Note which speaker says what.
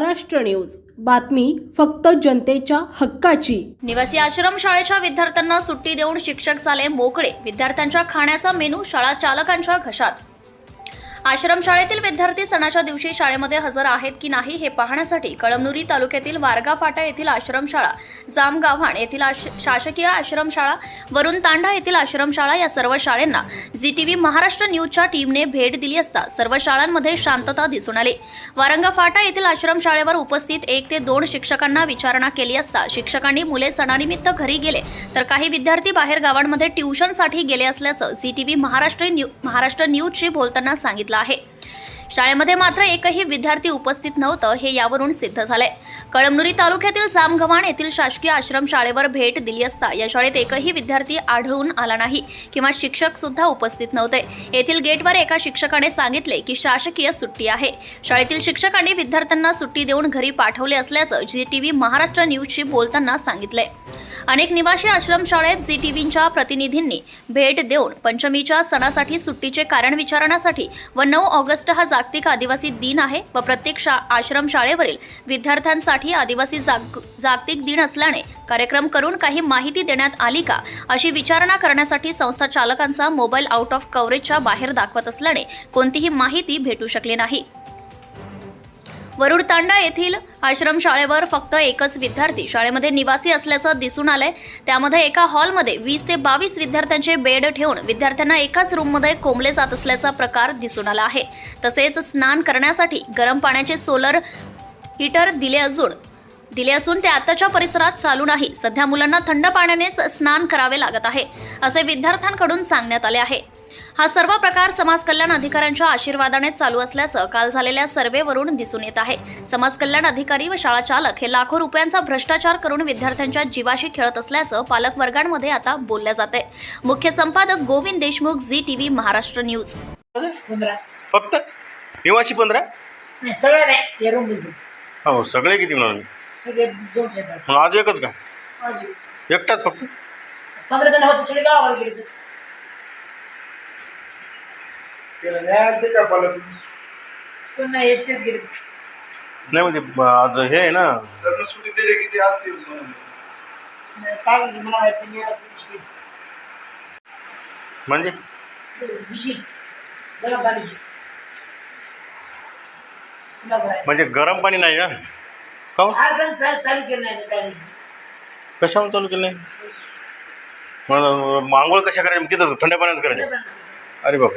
Speaker 1: Maharashtra news. बातमी फक्त जनतेच्या हक्काची.
Speaker 2: निवासी आश्रम शाळेच्या विद्यार्थ्यांना सुट्टी देऊन शिक्षक झाले मोकळे. विद्यार्थ्यांच्या खाण्याचा मेनू शाळा चालकांच्या घशात. आश्रमशाळेतील विद्यार्थी सणाच्या दिवशी शाळेमध्ये हजर आहेत की नाही हे पाहण्यासाठी कळमनुरी तालुक्यातील वारगा फाटा येथील आश्रमशाळा जामगाव्हाण येथील आश- शासकीय आश्रमशाळा वरुण तांडा येथील आश्रमशाळा या सर्व शाळांना झी टीव्ही महाराष्ट्र न्यूजच्या टीमने भेट दिली असता सर्व शाळांमध्ये शांतता दिसून आली. वारंगा फाटा येथील आश्रमशाळेवर उपस्थित एक ते दोन शिक्षकांना विचारणा केली असता शिक्षकांनी मुले सणानिमित्त घरी गेले तर काही विद्यार्थी बाहेर गावांमध्ये ट्युशनसाठी गेले असल्याचं Zee TV Maharashtra new Maharashtra न्यूजशी बोलताना सांगितलं. आहे. शाळेमध्ये मात्र एकही विद्यार्थी उपस्थित नव्हतं हे यावरून सिद्ध झालंय. कळमनुरी तालुक्यातील जामगव्हाण येथील शासकीय आश्रम शाळेवर भेट दिली असता या शाळेत एकही विद्यार्थी आढळून आला नाही किंवा शिक्षक सुद्धा उपस्थित नव्हते. येथील गेटवर एका शिक्षकाने सांगितले की शासकीय सुट्टी आहे. शाळेतील शिक्षकांनी विद्यार्थ्यांना सुट्टी देऊन घरी पाठवले असल्याचं जी टी व्ही महाराष्ट्र न्यूजशी बोलताना सांगितलंय. अनेक निवासी आश्रमशाळेत झी व्हीच्या प्रतिनिधींनी भेट देऊन पंचमीच्या सणासाठी सुट्टीचे कारण विचारण्यासाठी व नऊ ऑगस्ट हा जागतिक आदिवासी दिन आहे व प्रत्येक शा आश्रमशाळेवरील विद्यार्थ्यांसाठी आदिवासी जाग जागतिक दिन असल्याने कार्यक्रम करून काही माहिती देण्यात आली का अशी विचारणा करण्यासाठी संस्था चालकांचा मोबाईल आउट ऑफ कव्हरेजच्या बाहेर दाखवत असल्याने कोणतीही माहिती भेटू शकली नाही. वरुड तांडा येथील आश्रमशाळेवर फक्त एकच विद्यार्थी शाळेमध्ये निवासी असल्याचं दिसून आलंय. त्यामध्ये एका हॉलमध्ये वीस ते बावीस विद्यार्थ्यांचे बेड ठेवून विद्यार्थ्यांना एकाच रूममध्ये कोंबले जात असल्याचा प्रकार दिसून आला आहे. तसेच स्नान करण्यासाठी गरम पाण्याचे सोलर हीटर दिले असून दिले असून ते आताच्या परिसरात चालू नाही. सध्या मुलांना थंड पाण्यानेच स्नान करावे लागत आहे असे विद्यार्थ्यांकडून सांगण्यात आले आहे. हा सर्व प्रकार समाज कल्याण अधिकाऱ्यांच्या आशीर्वादाने चालू असल्याचं काल झालेल्या सर्व्हेवरून दिसून येत आहे. समाज कल्याण अधिकारी व शाळा चालक हे लाखो रुपयांचा भ्रष्टाचार करून विद्यार्थ्यांच्या जीवाशी खेळत असल्याचं पालक वर्गांमध्ये आता बोलल्या जात आहे मुख्य संपादक Govind Deshmukh Zee TV Maharashtra news.
Speaker 3: पंधरा.
Speaker 4: फक्त? निवासी पंधरा?
Speaker 3: नाही सगळं नाही ते रूम फक्त
Speaker 4: हो सगळे किती म्हणाले
Speaker 3: सगळे दोनशे आहेत.
Speaker 4: मग आज एकच का. एकटाच फक्त?
Speaker 3: पंधरा जण होते सगळे गावाला गेले
Speaker 5: न्याय ते
Speaker 3: नाही एकटेच गेले.
Speaker 4: नाही म्हणजे ब- आज हे आहे ना.
Speaker 5: सगळं सुट्टी दिली किती असतील म्हणून.
Speaker 3: नाही, काय म्हणते मला माहिती नाही असं विषय.
Speaker 4: म्हणजे?
Speaker 3: विषय गरम तुला बरं
Speaker 4: म्हणजे गरम पाणी नाही का काहून?
Speaker 3: आहे. आज पण चाल- चालू केलं नाही काय नाही.
Speaker 4: कशावर चालू केलं नाही? मग मग आंघोळ कशा करायच्या? मग तिथंच थंड्या पाण्याचं करायचं अरे बाबा